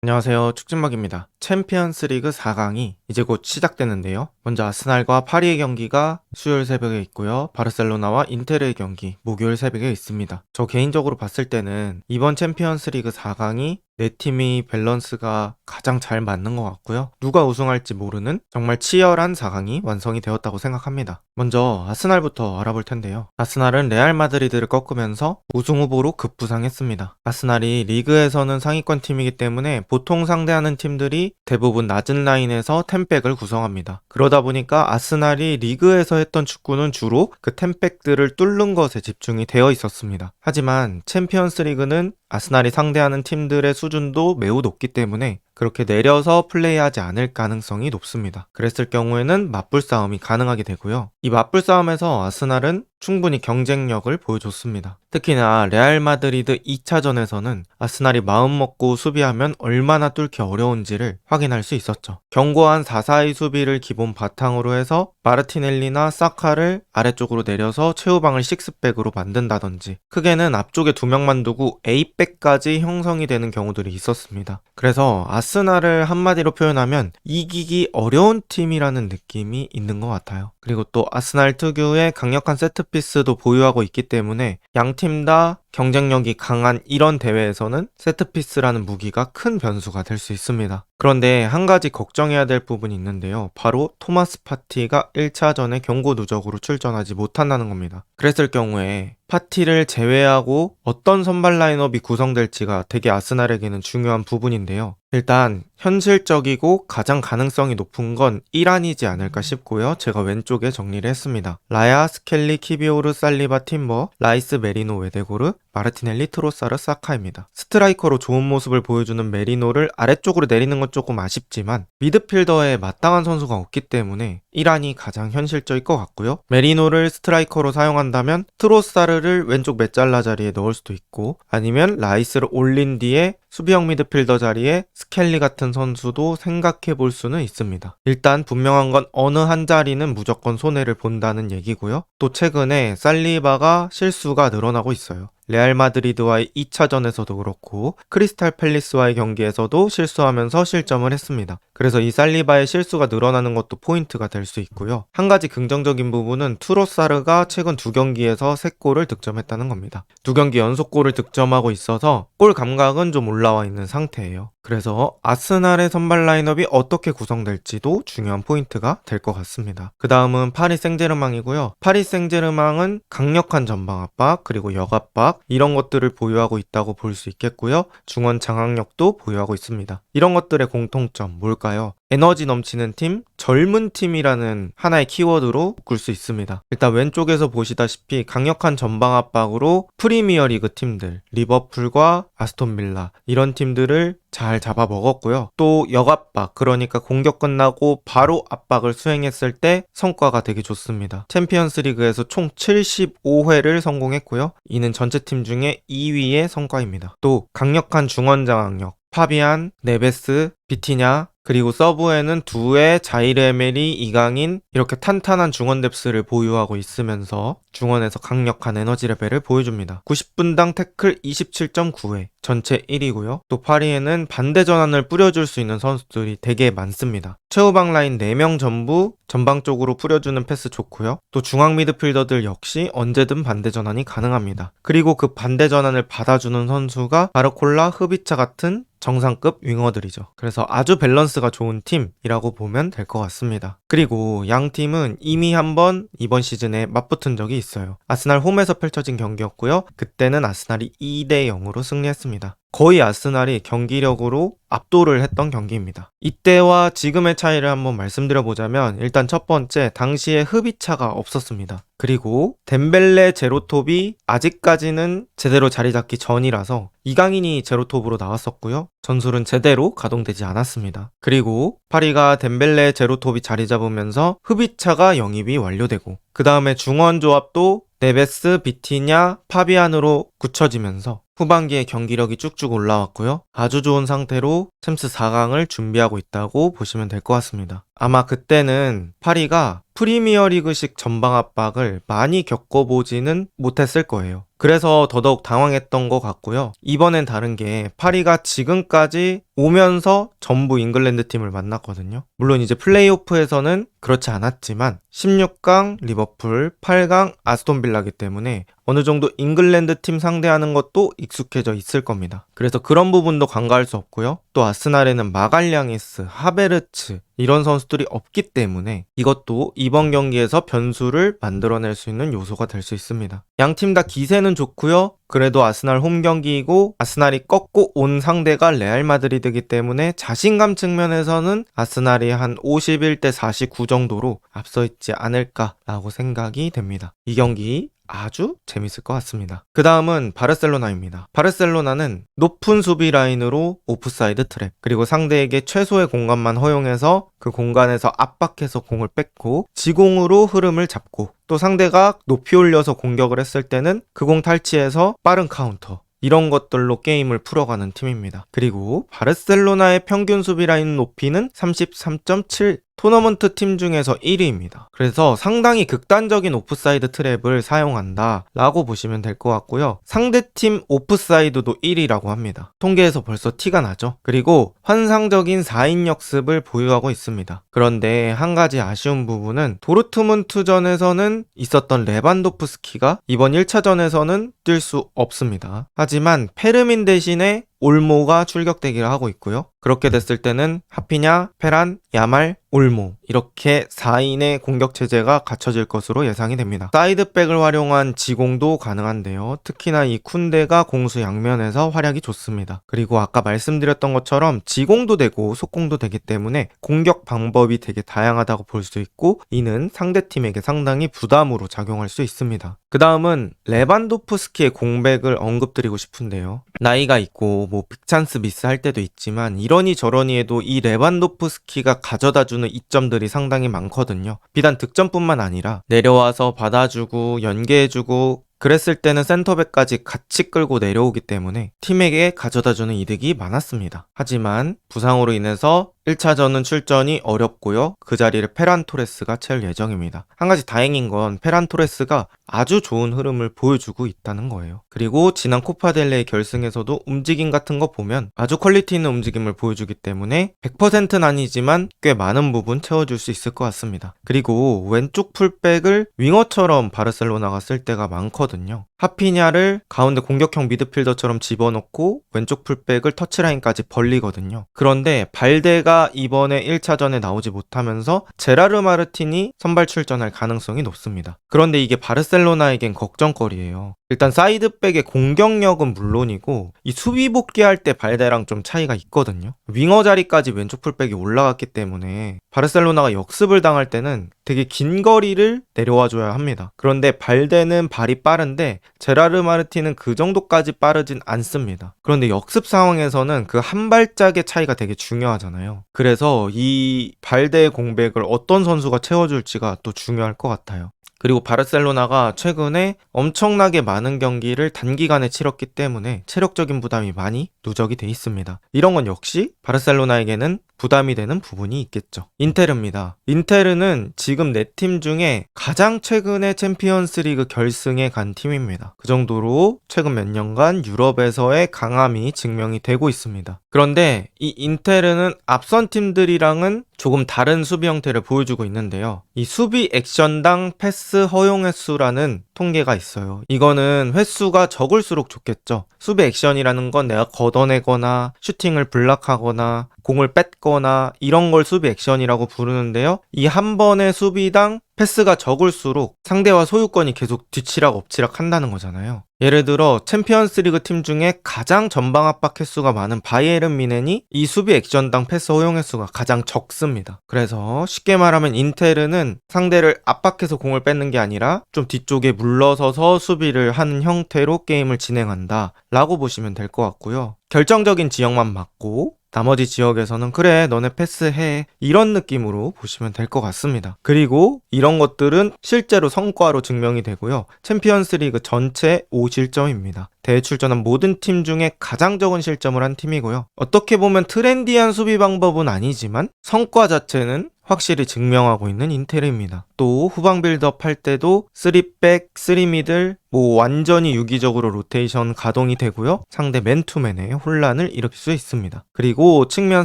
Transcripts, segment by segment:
안녕하세요. 축진박입니다. 챔피언스 리그 4강이 이제 곧 시작되는데요. 먼저 아스날과 파리의 경기가 수요일 새벽에 있고요. 바르셀로나와 인테르의 경기 목요일 새벽에 있습니다. 저 개인적으로 봤을 때는 이번 챔피언스 리그 4강이 네 팀이 밸런스가 가장 잘 맞는 것 같고요. 누가 우승할지 모르는 정말 치열한 4강이 완성이 되었다고 생각합니다. 먼저 아스날부터 알아볼 텐데요. 아스날은 레알 마드리드를 꺾으면서 우승 후보로 급부상했습니다. 아스날이 리그에서는 상위권 팀이기 때문에 보통 상대하는 팀들이 대부분 낮은 라인에서 템 백을 구성합니다. 그러다 보니까 아스날이 리그에서 했던 축구는 주로 그 템백들을 뚫는 것에 집중이 되어 있었습니다. 하지만 챔피언스 리그는 아스날이 상대하는 팀들의 수준도 매우 높기 때문에 그렇게 내려서 플레이하지 않을 가능성이 높습니다. 그랬을 경우에는 맞불 싸움이 가능하게 되고요. 이 맞불 싸움에서 아스날은 충분히 경쟁력을 보여줬습니다. 특히나 레알 마드리드 2차전에서는 아스날이 마음먹고 수비하면 얼마나 뚫기 어려운지를 확인할 수 있었죠. 견고한 4-4-2 수비를 기본 바탕으로 해서 마르티넬리나 사카를 아래쪽으로 내려서 최후방을 6백으로 만든다든지 크게는 앞쪽에 두 명만 두고 A백까지 형성이 되는 경우들이 있었습니다. 그래서 아스날을 한마디로 표현하면 이기기 어려운 팀이라는 느낌이 있는 것 같아요. 그리고 또 아스날 특유의 강력한 세트피스도 보유하고 있기 때문에 양 팀 다 경쟁력이 강한 이런 대회에서는 세트피스라는 무기가 큰 변수가 될 수 있습니다. 그런데 한 가지 걱정해야 될 부분이 있는데요. 바로 토마스 파티가 1차전에 경고 누적으로 출전하지 못한다는 겁니다. 그랬을 경우에 파티를 제외하고 어떤 선발 라인업이 구성될지가 되게 아스날에게는 중요한 부분인데요. 일단 현실적이고 가장 가능성이 높은 건 이란이지 않을까 싶고요. 제가 왼쪽에 정리를 했습니다. 라야, 스켈리, 키비오르, 살리바, 팀버, 라이스, 메리노, 웨데고르, 마르티넬리, 트로사르, 사카입니다. 스트라이커로 좋은 모습을 보여주는 메리노를 아래쪽으로 내리는 건 조금 아쉽지만 미드필더에 마땅한 선수가 없기 때문에 이란이 가장 현실적일 것 같고요. 메리노를 스트라이커로 사용한다면 트로사르를 왼쪽 메잘라 자리에 넣을 수도 있고 아니면 라이스를 올린 뒤에 수비형 미드필더 자리에 스켈리 같은 선수도 생각해 볼 수는 있습니다. 일단 분명한 건 어느 한 자리는 무조건 손해를 본다는 얘기고요. 또 최근에 살리바가 실수가 늘어나고 있어요. 레알 마드리드와의 2차전에서도 그렇고 크리스탈 팰리스와의 경기에서도 실수하면서 실점을 했습니다. 그래서 이 살리바의 실수가 늘어나는 것도 포인트가 될 수 있고요. 한 가지 긍정적인 부분은 투로사르가 최근 두 경기에서 3골을 득점했다는 겁니다. 두 경기 연속골을 득점하고 있어서 골 감각은 좀 올라와 있는 상태예요. 그래서 아스날의 선발 라인업이 어떻게 구성될지도 중요한 포인트가 될 것 같습니다. 그 다음은 파리 생제르망이고요. 파리 생제르망은 강력한 전방 압박 그리고 역 압박 이런 것들을 보유하고 있다고 볼 수 있겠고요. 중원 장악력도 보유하고 있습니다. 이런 것들의 공통점 뭘까요? 에너지 넘치는 팀, 젊은 팀이라는 하나의 키워드로 묶을 수 있습니다. 일단 왼쪽에서 보시다시피 강력한 전방 압박으로 프리미어 리그 팀들, 리버풀과 아스톤 빌라 이런 팀들을 잘 잡아 먹었고요. 또 역압박, 그러니까 공격 끝나고 바로 압박을 수행했을 때 성과가 되게 좋습니다. 챔피언스 리그에서 총 75회를 성공했고요. 이는 전체 팀 중에 2위의 성과입니다. 또 강력한 중원 장악력, 파비안, 네베스, 비티냐, 그리고 서브에는 두의 자이레메리, 이강인 이렇게 탄탄한 중원 뎁스를 보유하고 있으면서 중원에서 강력한 에너지 레벨을 보여줍니다. 90분당 태클 27.9회, 전체 1위고요. 또 파리에는 반대 전환을 뿌려줄 수 있는 선수들이 되게 많습니다. 최후방 라인 4명 전부 전방 쪽으로 뿌려주는 패스 좋고요. 또 중앙 미드필더들 역시 언제든 반대 전환이 가능합니다. 그리고 그 반대 전환을 받아주는 선수가 바르콜라, 흐비차 같은 정상급 윙어들이죠. 그래서 아주 밸런스가 좋은 팀이라고 보면 될 것 같습니다. 그리고 양 팀은 이미 한번 이번 시즌에 맞붙은 적이 있어요. 아스날 홈에서 펼쳐진 경기였고요. 그때는 아스날이 2대 0으로 승리했습니다. 거의 아스날이 경기력으로 압도를 했던 경기입니다. 이때와 지금의 차이를 한번 말씀드려 보자면 일단 첫 번째 당시에 흡입차가 없었습니다. 그리고 덴벨레 제로톱이 아직까지는 제대로 자리 잡기 전이라서 이강인이 제로톱으로 나왔었고요. 전술은 제대로 가동되지 않았습니다. 그리고 파리가 덴벨레 제로톱이 자리 잡으면서 흡입차가 영입이 완료되고 그 다음에 중원 조합도 네베스, 비티냐, 파비안으로 굳혀지면서 후반기에 경기력이 쭉쭉 올라왔고요. 아주 좋은 상태로 챔스 4강을 준비하고 있다고 보시면 될 것 같습니다. 아마 그때는 파리가 프리미어리그식 전방 압박을 많이 겪어보지는 못했을 거예요. 그래서 더더욱 당황했던 것 같고요. 이번엔 다른 게 파리가 지금까지 오면서 전부 잉글랜드 팀을 만났거든요. 물론 이제 플레이오프에서는 그렇지 않았지만 16강 리버풀, 8강 아스톤 빌라기 때문에 어느 정도 잉글랜드 팀 상대하는 것도 익숙해져 있을 겁니다. 그래서 그런 부분도 간과할 수 없고요. 또 아스날에는 마갈량이스, 하베르츠 이런 선수들이 없기 때문에 이것도 이번 경기에서 변수를 만들어낼 수 있는 요소가 될 수 있습니다. 양 팀 다 기세는 좋고요. 그래도 아스날 홈 경기이고 아스날이 꺾고 온 상대가 레알 마드리드이기 때문에 자신감 측면에서는 아스날이 한 51대 49 정도로 앞서 있지 않을까라고 생각이 됩니다. 이 경기 아주 재밌을 것 같습니다. 그 다음은 바르셀로나입니다. 바르셀로나는 높은 수비 라인으로 오프사이드 트랩, 그리고 상대에게 최소의 공간만 허용해서 그 공간에서 압박해서 공을 뺏고 지공으로 흐름을 잡고 또 상대가 높이 올려서 공격을 했을 때는 그 공 탈취해서 빠른 카운터, 이런 것들로 게임을 풀어가는 팀입니다. 그리고 바르셀로나의 평균 수비 라인 높이는 33.7 토너먼트 팀 중에서 1위입니다. 그래서 상당히 극단적인 오프사이드 트랩을 사용한다 라고 보시면 될 것 같고요. 상대팀 오프사이드도 1위라고 합니다. 통계에서 벌써 티가 나죠. 그리고 환상적인 4인 역습을 보유하고 있습니다. 그런데 한 가지 아쉬운 부분은 도르트문트전에서는 있었던 레반도프스키가 이번 1차전에서는 뛸 수 없습니다. 하지만 페르민 대신에 올모가 출격되기를 하고 있고요. 그렇게 됐을 때는 하피냐, 페란, 야말, 올모 이렇게 4인의 공격 체제가 갖춰질 것으로 예상이 됩니다. 사이드백을 활용한 지공도 가능한데요. 특히나 이 쿤데가 공수 양면에서 활약이 좋습니다. 그리고 아까 말씀드렸던 것처럼 지공도 되고 속공도 되기 때문에 공격 방법이 되게 다양하다고 볼 수 있고 이는 상대팀에게 상당히 부담으로 작용할 수 있습니다. 그 다음은 레반도프스키의 공백을 언급드리고 싶은데요. 나이가 있고 뭐 빅찬스 미스할 때도 있지만 이러니 저러니 해도 이 레반도프스키가 가져다 주는 이점들이 상당히 많거든요. 비단 득점뿐만 아니라 내려와서 받아주고 연계해주고 그랬을 때는 센터백까지 같이 끌고 내려오기 때문에 팀에게 가져다 주는 이득이 많았습니다. 하지만 부상으로 인해서 1차전은 출전이 어렵고요. 그 자리를 페란 토레스가 채울 예정입니다. 한 가지 다행인 건 페란 토레스가 아주 좋은 흐름을 보여주고 있다는 거예요. 그리고 지난 코파델레의 결승에서도 움직임 같은 거 보면 아주 퀄리티 있는 움직임을 보여주기 때문에 100%는 아니지만 꽤 많은 부분 채워줄 수 있을 것 같습니다. 그리고 왼쪽 풀백을 윙어처럼 바르셀로나가 쓸 때가 많거든요. 하피냐를 가운데 공격형 미드필더처럼 집어넣고 왼쪽 풀백을 터치라인까지 벌리거든요. 그런데 발데가 이번에 1차전에 나오지 못하면서 제라르 마르틴이 선발 출전할 가능성이 높습니다. 그런데 이게 바르셀로나에겐 걱정거리예요. 일단 사이드백의 공격력은 물론이고 이 수비 복귀할 때 발데랑 좀 차이가 있거든요. 윙어 자리까지 왼쪽 풀백이 올라갔기 때문에 바르셀로나가 역습을 당할 때는 되게 긴 거리를 내려와 줘야 합니다. 그런데 발데는 발이 빠른데 제라르 마르틴은 그 정도까지 빠르진 않습니다. 그런데 역습 상황에서는 그 한 발짝의 차이가 되게 중요하잖아요. 그래서 이 발데의 공백을 어떤 선수가 채워줄지가 또 중요할 것 같아요. 그리고 바르셀로나가 최근에 엄청나게 많은 경기를 단기간에 치렀기 때문에 체력적인 부담이 많이 누적이 돼 있습니다. 이런 건 역시 바르셀로나에게는 부담이 되는 부분이 있겠죠. 인테르입니다. 인테르는 지금 네 팀 중에 가장 최근에 챔피언스 리그 결승에 간 팀입니다. 그 정도로 최근 몇 년간 유럽에서의 강함이 증명이 되고 있습니다. 그런데 이 인테르는 앞선 팀들이랑은 조금 다른 수비 형태를 보여주고 있는데요. 이 수비 액션당 패스 허용 횟수라는 통계가 있어요. 이거는 횟수가 적을수록 좋겠죠. 수비 액션이라는 건 내가 걷어내거나 슈팅을 블락하거나 공을 뺏거나 이런 걸 수비 액션이라고 부르는데요. 이 한 번의 수비당 패스가 적을수록 상대와 소유권이 계속 뒤치락 엎치락 한다는 거잖아요. 예를 들어 챔피언스 리그 팀 중에 가장 전방 압박 횟수가 많은 바이에른 미넨이 이 수비 액션당 패스 허용 횟수가 가장 적습니다. 그래서 쉽게 말하면 인테르는 상대를 압박해서 공을 뺏는 게 아니라 좀 뒤쪽에 물러서서 수비를 하는 형태로 게임을 진행한다 라고 보시면 될 것 같고요. 결정적인 지역만 맞고 나머지 지역에서는 그래 너네 패스해 이런 느낌으로 보시면 될 것 같습니다. 그리고 이런 것들은 실제로 성과로 증명이 되고요. 챔피언스 리그 전체 5실점입니다. 대회 출전한 모든 팀 중에 가장 적은 실점을 한 팀이고요. 어떻게 보면 트렌디한 수비 방법은 아니지만 성과 자체는 확실히 증명하고 있는 인텔입니다. 또 후방 빌드업 할 때도 3백, 3미들 뭐 완전히 유기적으로 로테이션 가동이 되고요. 상대 맨투맨의 혼란을 일으킬 수 있습니다. 그리고 측면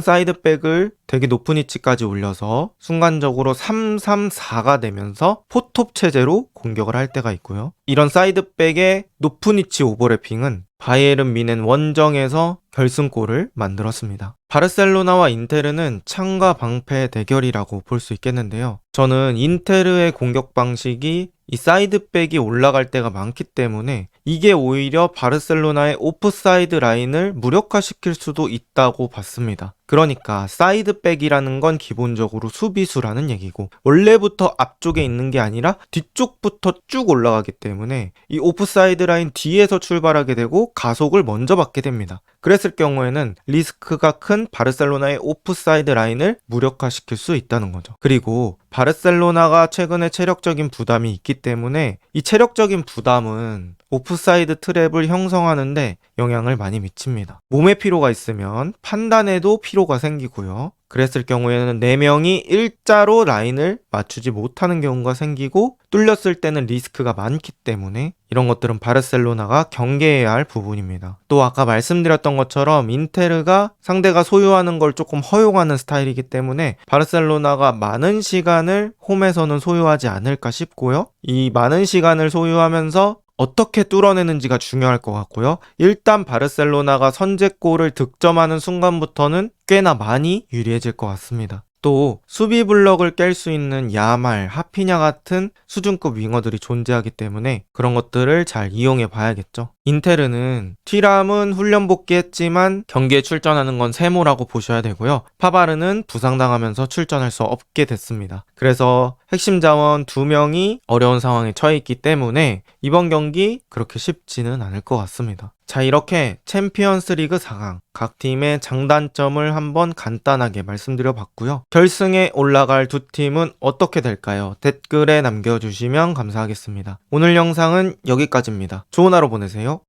사이드백을 되게 높은 위치까지 올려서 순간적으로 3-3-4가 되면서 포톱 체제로 공격을 할 때가 있고요. 이런 사이드백의 높은 위치 오버래핑은 바이에른 미넨 원정에서 결승골을 만들었습니다. 바르셀로나와 인테르는 창과 방패 대결이라고 볼 수 있겠는데요. 저는 인테르의 공격 방식이 이 사이드백이 올라갈 때가 많기 때문에 이게 오히려 바르셀로나의 오프사이드 라인을 무력화시킬 수도 있다고 봤습니다. 그러니까 사이드백이라는 건 기본적으로 수비수라는 얘기고 원래부터 앞쪽에 있는 게 아니라 뒤쪽부터 쭉 올라가기 때문에 이 오프사이드 라인 뒤에서 출발하게 되고 가속을 먼저 받게 됩니다. 그 랬을 경우에는 리스크가 큰 바르셀로나의 오프사이드 라인을 무력화시킬 수 있다는 거죠. 그리고 바르셀로나가 최근에 체력적인 부담이 있기 때문에 이 체력적인 부담은 오프사이드 트랩을 형성하는데 영향을 많이 미칩니다. 몸에 피로가 있으면 판단에도 피로가 생기고요. 그랬을 경우에는 4명이 일자로 라인을 맞추지 못하는 경우가 생기고 뚫렸을 때는 리스크가 많기 때문에 이런 것들은 바르셀로나가 경계해야 할 부분입니다. 또 아까 말씀드렸던 것처럼 인테르가 상대가 소유하는 걸 조금 허용하는 스타일이기 때문에 바르셀로나가 많은 시간을 홈에서는 소유하지 않을까 싶고요. 이 많은 시간을 소유하면서 어떻게 뚫어내는지가 중요할 것 같고요. 일단 바르셀로나가 선제골을 득점하는 순간부터는 꽤나 많이 유리해질 것 같습니다. 또 수비 블럭을 깰 수 있는 야말, 하피냐 같은 수준급 윙어들이 존재하기 때문에 그런 것들을 잘 이용해 봐야겠죠. 인테르는 티람은 훈련 복귀했지만 경기에 출전하는 건 세모라고 보셔야 되고요. 파바르는 부상당하면서 출전할 수 없게 됐습니다. 그래서 핵심 자원 두 명이 어려운 상황에 처해 있기 때문에 이번 경기 그렇게 쉽지는 않을 것 같습니다. 자, 이렇게 챔피언스 리그 4강 각 팀의 장단점을 한번 간단하게 말씀드려 봤고요. 결승에 올라갈 두 팀은 어떻게 될까요? 댓글에 남겨주시면 감사하겠습니다. 오늘 영상은 여기까지입니다. 좋은 하루 보내세요.